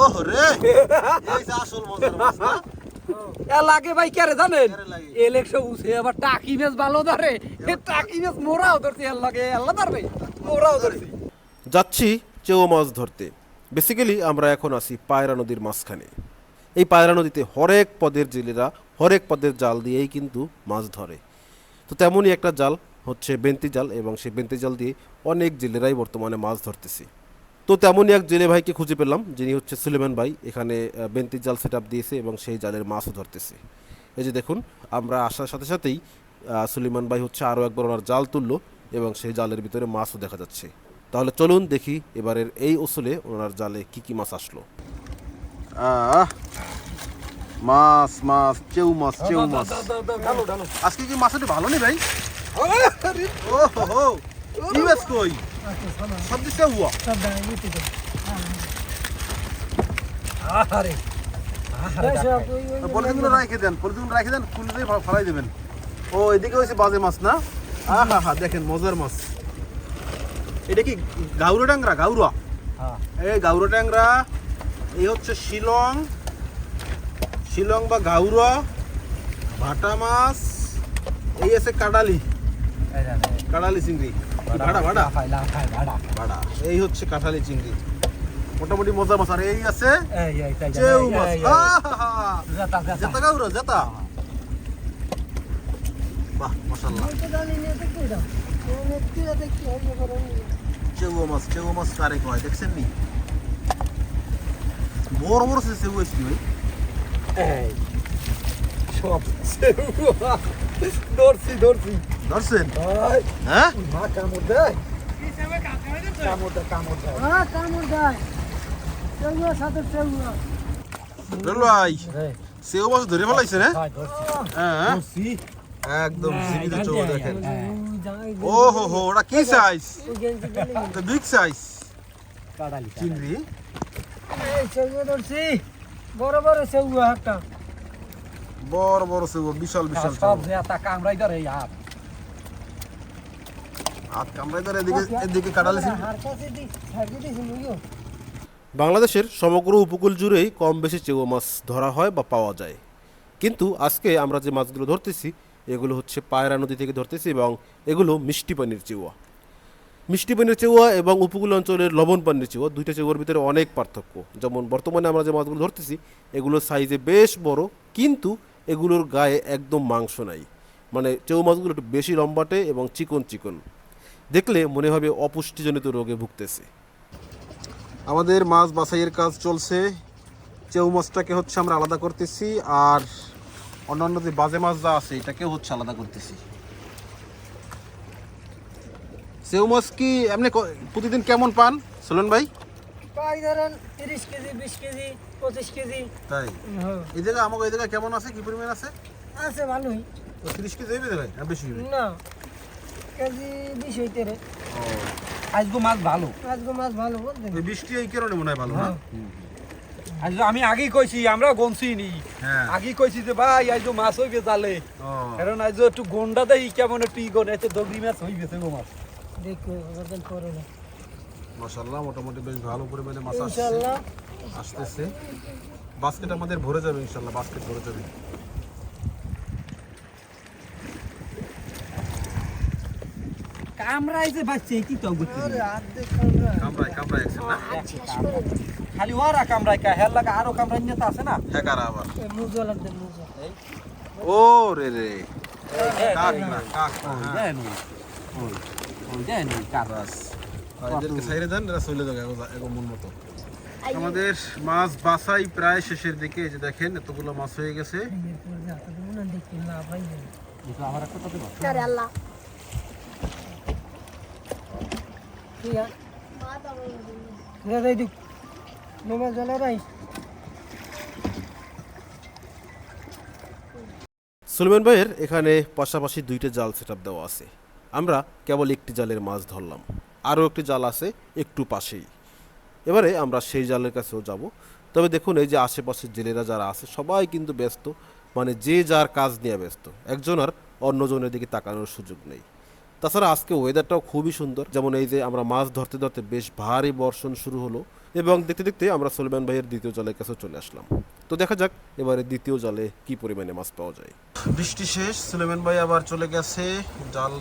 ওহ রে। এই যে আসল মজার মাছ না? লাগে ভাই জানেন? এলেকশো আবার টাকি মেস ভালো ধরে। টাকি মেস মোরাও ধরছি এর লাগে আল্লাহ ধরবে? মোরাও ধরছি। যাচ্ছি চেও মাছ ধরতে। বেসিক্যালি আমরা এখন আছি পায়রা নদীর মাঝখানে। এই পায়রা নদীতে হরেক পদের জেলেরা হরেক পদের জাল দিয়েই কিন্তু মাছ ধরে। তো তেমনই একটা জাল হচ্ছে বেন্তি জাল এবং সেই বেন্তি জাল দিয়ে অনেক জেলেরাই বর্তমানে মাছ ধরতেছে। তো তেমনই এক জেলে ভাইকে খুঁজে পেলাম যিনি হচ্ছে সুলেমান ভাই। এখানে বেন্তি জাল সেট দিয়েছে এবং সেই জালের মাছও ধরতেছে। এই যে দেখুন আমরা আসার সাথে সাথেই সুলেমান ভাই হচ্ছে আরও একবার ওনার জাল তুললো এবং সেই জালের ভিতরে মাছও দেখা যাচ্ছে। তাহলে চলুন দেখি এবারের এই ওসলে ওনার জালে কি কি মাছ আসলো। আহ মাছ মাছ চেউ মাছ চেউ মাছ। আজকে কি মাছটি ভালো নেই ভাই? ও হো হো কি মাছ সব দিছে আরে পলিথিনগুলো রাখে দেন পলিথিনগুলো রাখে দেন খুলে দিয়ে ফেলাই দেবেন। ও এদিকে হয়েছে বাজে মাছ না? আহা হা দেখেন মজার মাছ। এটা কি গাউরা ট্যাংরা গাউরা হ্যাঁ। এই গাউরা ট্যাংরা এই হচ্ছে শিলং। শিলং বা গাউরা ভাটা মাছ এই আছে কাডালি কাডালি চিংড়ি। ভাড়া ভাড়া ভাড়া। ভাড়া এই হচ্ছে কাঁঠালি চিংড়ি। মোটামুটি মজার মাছ আর এই আছে চেউ মাছ। জেতা জাতা। জেতা বাহ মাশাআল্লাহ। চেউ মাছ চেউ মাছ কারে কয় দেখছেন নি? বড় বড় সে চেউ ভাই? সব। ধরছি ধরছি। ধরছেন? হ্যাঁ? মা কামড় দেয়? কামড় দেয় কামড় দেয়। এই, চেউ মাছ ধরে ফেলাইছে না? হ্যাঁ। একদম জীবিত চৌ দেখেন। হ্যাঁ, ও হো হো ওটা কি সাইজ বিগ সাইজ চিংড়ি? বড় বড় সেউ একটা বড় বড় চেউ বিশাল বিশাল সব চেউ জেতা কামড়াই ধরে আর হাত। কামড়াই ধরে এদিকে এদিকে কাটালে চিংড়ি কাছে দি ছাড়ি দিছি মুইও বাংলাদেশের সমগ্র উপকূল জুড়েই কম বেশি চেও মাছ ধরা হয় বা পাওয়া যায়। কিন্তু আজকে আমরা যে মাছগুলো ধরতেছি এগুলো হচ্ছে পায়রা নদী থেকে ধরতেছি এবং এগুলো মিষ্টি পানির চেওয়া। মিষ্টি পানির চেওয়া এবং উপকূল অঞ্চলের লবণ পানির চেওয়া দুইটা চেওয়ার ভিতরে অনেক পার্থক্য। যেমন বর্তমানে আমরা যে মাছগুলো ধরতেছি এগুলোর সাইজে বেশ বড় কিন্তু এগুলোর গায়ে একদম মাংস নাই। মানে চেউ মাছগুলো একটু বেশি লম্বাটে এবং চিকন চিকন। দেখলে মনে হবে অপুষ্টিজনিত রোগে ভুগতেছে। আমাদের মাছ বাছাইয়ের কাজ চলছে। চেউ মাছটাকে হচ্ছে আমরা আলাদা করতেছি আর অন্যান্য যে বাজে মাছ যা আছে এটাকে হচ্ছে আলাদা করতেছি। চেউ মাছ কি ক- প্রতিদিন কেমন পান, সোলন ভাই? পাই ধরেন তিরিশ কেজি বিশ কেজি পঁচিশ কেজি। তাই? হ্যাঁ, এই জায়গায় আমাকে এই জায়গায় কেমন আছে? কি পরিমাণ আছে? আছে ভালোই। তিরিশ কেজি হইবে ভাই বেশি না কেজি বিশ হইতে রে। আজগো মাছ ভালো? মাছ ভালো বলতেন ওই বৃষ্টি এই কারণে মনে হয় ভালো না? আজগো আমি আগেই কইছি আমরা গনছি নি হ্যাঁ। আগেই কইছি যে ভাই আজগো মাছ হইবে জালে কারণ আজগো একটু গন্ডা দেই কেমন একটু ই গনে এতে দগরি মাছ হইবে গো মাছ। দেখো না। মাশাআল্লাহ মোটামুটি বেশ ভালো পরিমাণে মাছ আসছে। আসতেছে। বাস্কেট আমাদের ভরে যাবে ইনশাল্লাহ বাস্কেট ভরে যাবে। কামড়াই যে বাচ্চা কি তো একছেন না। খালি ওরা কামড়াই কা হেল লাগা আরও কামড়াই নিতে আছে না? হ্যাঁ কারা আবার? মুজো লাগবে মুজো ও রে রে। কাক না কাক না, হ্যাঁ। দেন ওই ওই দেন ওই কার বাস। আর এদেরকে সাইরে দেন এরা চলে যাবে এগো- এগো মন মতো। আমাদের মাছ বাছাই প্রায় শেষের দিকে যে দেখেন এতগুলো মাছ হয়ে গেছে। মনে সুলেমান ভাইয়ের এখানে পাশাপাশি দুইটা জাল সেট দেওয়া আছে। আমরা কেবল একটি জালের মাছ ধরলাম। আরও একটি জাল আছে একটু পাশেই। এবারে আমরা সেই জালের কাছেও যাব। তবে দেখুন, এই যে আশেপাশের জেলেরা যারা আছে, সবাই কিন্তু ব্যস্ত। মানে যে যার কাজ নিয়ে ব্যস্ত। একজন আর অন্যজনের দিকে তাকানোর সুযোগ নেই। তাছাড়া আজকে ওয়েদারটাও খুবই সুন্দর। যেমন এই যে আমরা মাছ ধরতে ধরতে বেশ ভারী বর্ষণ শুরু হলো এবং দেখতে দেখতে আমরা সলমান ভাইয়ের দ্বিতীয় জালের কাছে চলে আসলাম। তো দেখা যাক এবারে দ্বিতীয় জালে কি পরিমাণে মাছ পাওয়া যায়। বৃষ্টি শেষ, সুলেমান ভাই আবার চলে গেছে জাল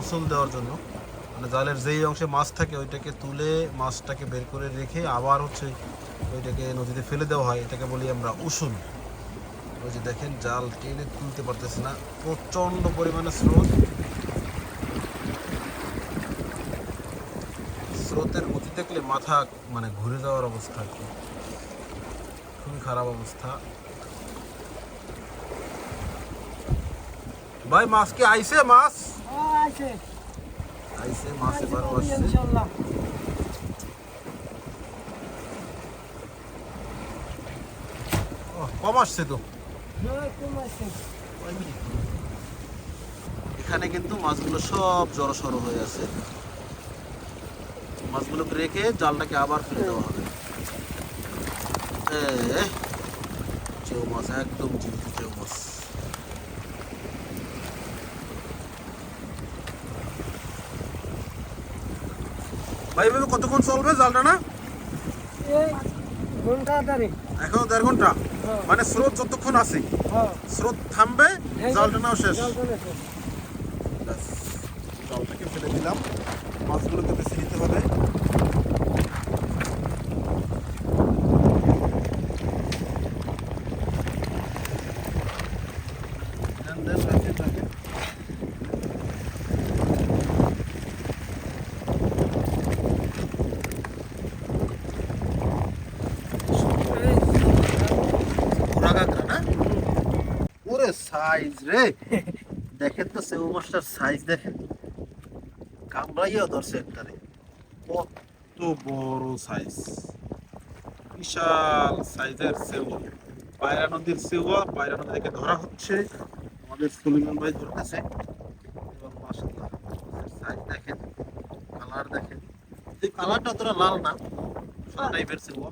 উসুল দেওয়ার জন্য। মানে জালের যেই অংশে মাছ থাকে, ওইটাকে তুলে মাছটাকে বের করে রেখে আবার হচ্ছে ওইটাকে নদীতে ফেলে দেওয়া হয়। এটাকে বলি আমরা উসুল ওই যে দেখেন, জাল টেনে তুলতে পারতেছে না। প্রচণ্ড পরিমাণে স্রোত। স্রোতের গতি দেখলে মাথা মানে ঘুরে যাওয়ার অবস্থা আর কি। খুবই খারাপ অবস্থা। ভাই, মাছ কি আইছে? মাছ? আছে আসছে কম আসছে তো। এখানে কিন্তু মাছগুলো সব জড়ো সড়ো হয়ে আছে। মাছগুলোকে রেখে জালটাকে আবার ফেলে দেওয়া হবে। চেউ মাছ, একদম জীবিত চেউ মাছ। ভাই এভাবে কতক্ষণ চলবে জালটা না? এখনও দেড় ঘণ্টা? হ্যাঁ। মানে স্রোত যতক্ষণ আছে হ্যাঁ। স্রোত থামবে এই জালটা নাও শেষ। জালটাকে ফেলে দিলাম। মাছগুলোকে বেছে নিতে হবে দেন, দেন, রাখেন, রাখেন। ঘোড়া কাঁকড়া না? ওরে সাইজ রে। দেখেন তো সেউ মাছটার সাইজ দেখেন। কামড়াইয়া ধরছে একটারে। কত বড় সাইজ বিশাল সাইজের সেউ পায়রা নদীর সেউয়া পায়রা নদী থেকে ধরা হচ্ছে। আমাদের সুলিমান ভাই ধরতেছে। এবং মাশাআল্লাহ সাইজ দেখেন। কালার দেখেন। এই কালারটা অতটা লাল না। সাদা টাইপের সেউয়া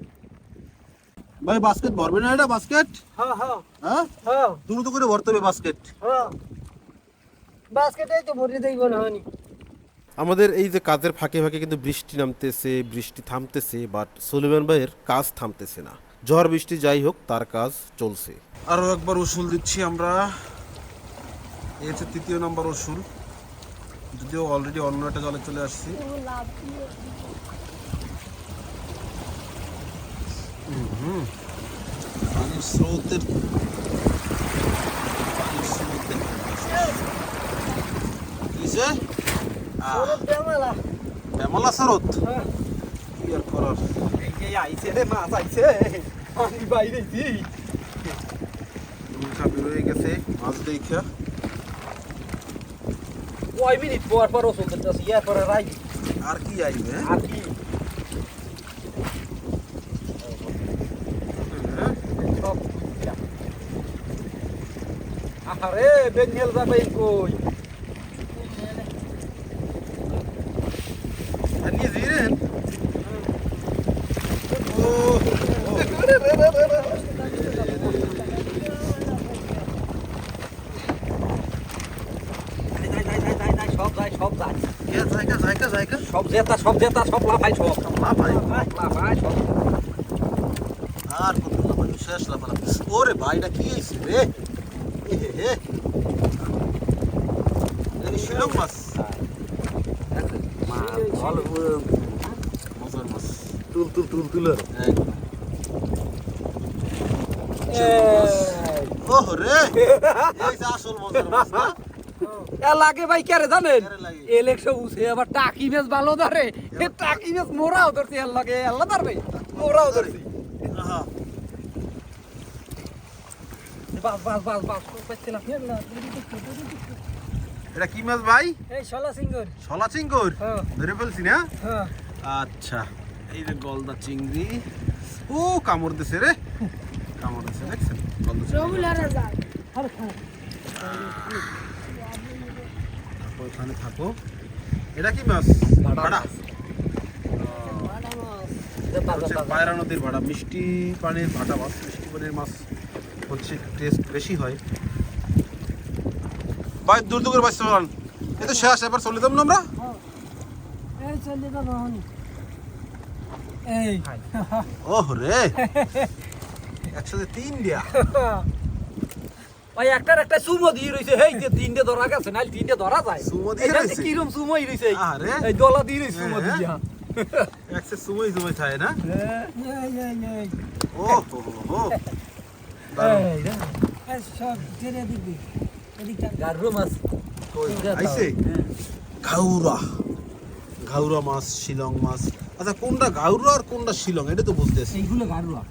ভাই বাস্কেট ভরবে না এটা বাস্কেট হ্যাঁ হ্যাঁ। হ্যাঁ? হ্যাঁ। দ্রুত করে ভরতে হবে বাস্কেট হ্যাঁ। বাস্কেটেই তো ভরে দেইব না হয়নি। আমাদের এই যে কাজের ফাঁকে ফাঁকে কিন্তু বৃষ্টি নামতেছে বৃষ্টি থামতেছে বাট সুলেমান ভাইয়ের কাজ থামতেছে না। ঝড় বৃষ্টি যাই হোক তার কাজ চলছে। আরও একবার উসুল দিচ্ছি আমরা। এই হচ্ছে তৃতীয় নম্বর উসুল। যদিও অলরেডি অন্য একটা জলে চলে আসছি। পানির স্রোতের পানির স্রোত দেখতে কিসে বেমালা। স্রোত? হ্যাঁ। কি আর করার? আইছে রে মাছ আইছে। আমি বাইরে উল্টা বেরোয় গেছে মাছ দেখা। কয় মিনিট পর পর ওষুধ আর কি আইবে? আর কি? আরে বেঙ্গল যাবে কই আর নিয়ে দিলেন ও যাই, যাই, যাই, যাই, যাই, সব যায় সব যায় কে জায়গা জায়গা জায়গা সব জেতা সব জেতা সব লাফাই সব লাফাই? লাফাই সব আর কত লাফাই শেষ লাফালাফি ওরে ভাইটা কি হয়েছে রে একদম। এই। ওহ রে! আসল মজার মাছ না? এ লাগে ভাই কেরে জানেন? ইলেকশন উঠে আবার টাকি মেস ভালো ধরে। টাকি মেস মোরাও ধরছে এর লাগে আল্লাহ ধরবে। মোরাও ধরছি। বাস বাস বাস বাস পাচ্ছিলাম। এটা কি মাছ ভাই? এই শলা সিঙ্গুর। শলা চিংকুর হ্যাঁ। ধরে ফেলছি না? হ্যাঁ। আচ্ছা এই যে গলদা চিংড়ি। ও কামড় দিছে রে। কামড় দিছে দেখছেন? গলদা চিংড়ি। তারপর ওখানে থাকো এটা কি মাছ? ভাড়া ভাড়া মাছ। বাড়া পায়রা নদীর ভাড়া মিষ্টি পানির ভাটা মাছ মিষ্টি পানির মাছ। হচ্ছে টেস্ট বেশি হয়। ভাই দূর দূর বাঁচতে পারেন এই তো শেষ এবার চলে যাব না আমরা? ওহ রে। একসাথে তিন দিয়া। ভাই একটার একটা সুমো দিয়ে রইছে। এই যে তিনটে ধরা গেছে না তিনটে ধরা যায়। সুমো দিয়ে রইছে? কিরম সুমোই রইছে? আরে। এই দলা দিয়ে রইছে সুমো হ্যাঁ। দিয়া। একসে সুমই সুমই থাকে না? এই এই এই ও হো হো ঘাউরা ঘাউরা মাছ শিলং মাছ। আচ্ছা কোনটা ঘাউরা আর কোনটা শিলং? এটা তো বুঝতেছি এইগুলো গারুয়া।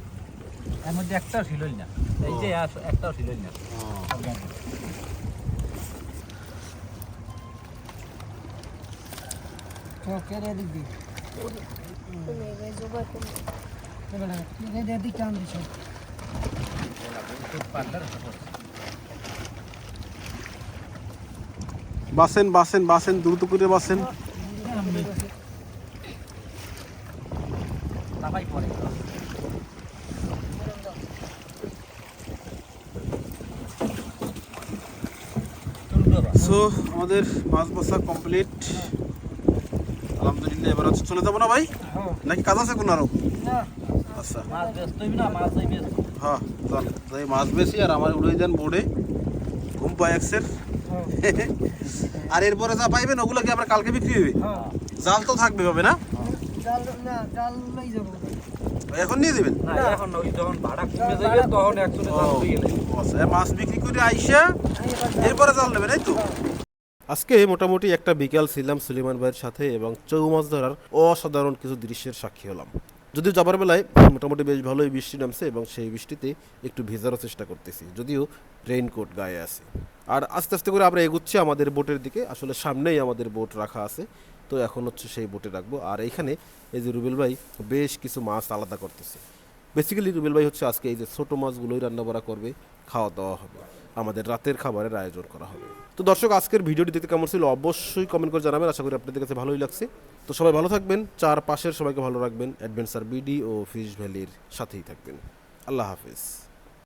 এর মধ্যে একটাও ছিলই না। এই যে একটাও ছিলই না। বাসেন বাসেন বাসেন দ্রুত করে বাসেন। সো আমাদের মাছ বসা কমপ্লিট আলহামদুলিল্লাহ এবার চলে যাব না ভাই? নাকি কাজ আছে কোনো আরও? না। আচ্ছা। মাছ ব্যস্ত হইবি না মাছ হইবি হ্যাঁ চল মাছ বেশি আর আমার উড়ে দেন বোর্ডে ঘুম পায় একসের আর এরপরে যা পাইবেন ওগুলো কি আমরা কালকে বিক্রি হবে। জাল তো থাকবে হবে না? জাল না জাল লই যাব এখন নিয়ে দেবেন হয়ে আচ্ছা, মাছ বিক্রি করে আইসা এরপরে জাল নেবেন এই তো। আজকে মোটামুটি একটা বিকাল ছিলাম সুলিমান ভাইয়ের সাথে এবং চৌ মাছ ধরার অসাধারণ কিছু দৃশ্যের সাক্ষী হলাম। যদিও যাবার বেলায় মোটামুটি বেশ ভালোই বৃষ্টি নামছে এবং সেই বৃষ্টিতে একটু ভেজারও চেষ্টা করতেছি, যদিও রেইনকোট গায়ে আছে। আর আস্তে আস্তে করে আমরা এগুচ্ছি আমাদের বোটের দিকে, আসলে সামনেই আমাদের বোট রাখা আছে, তো এখন হচ্ছে সেই বোটে রাখব। আর এইখানে এই যে রুবেল ভাই, বেশ কিছু মাছ আলাদা করতেছে। বেসিক্যালি রুবেল ভাই হচ্ছে আজকে এই যে ছোটো মাছগুলোই রান্নাবাড়া করবে, খাওয়া দাওয়া হবে। আমাদের রাতের খাবারের আয়োজন করা হবে। তো দর্শক, আজকের ভিডিওটি দেখতে কেমন ছিল অবশ্যই কমেন্ট করে জানাবেন। আশা করি আপনাদের কাছে ভালোই লাগছে। তো সবাই ভালো থাকবেন চার পাশের সবাইকে ভালো রাখবেন। অ্যাডভেঞ্চার বিডি ও ফিশ ভ্যালির সাথেই থাকবেন। আল্লাহ হাফিজ।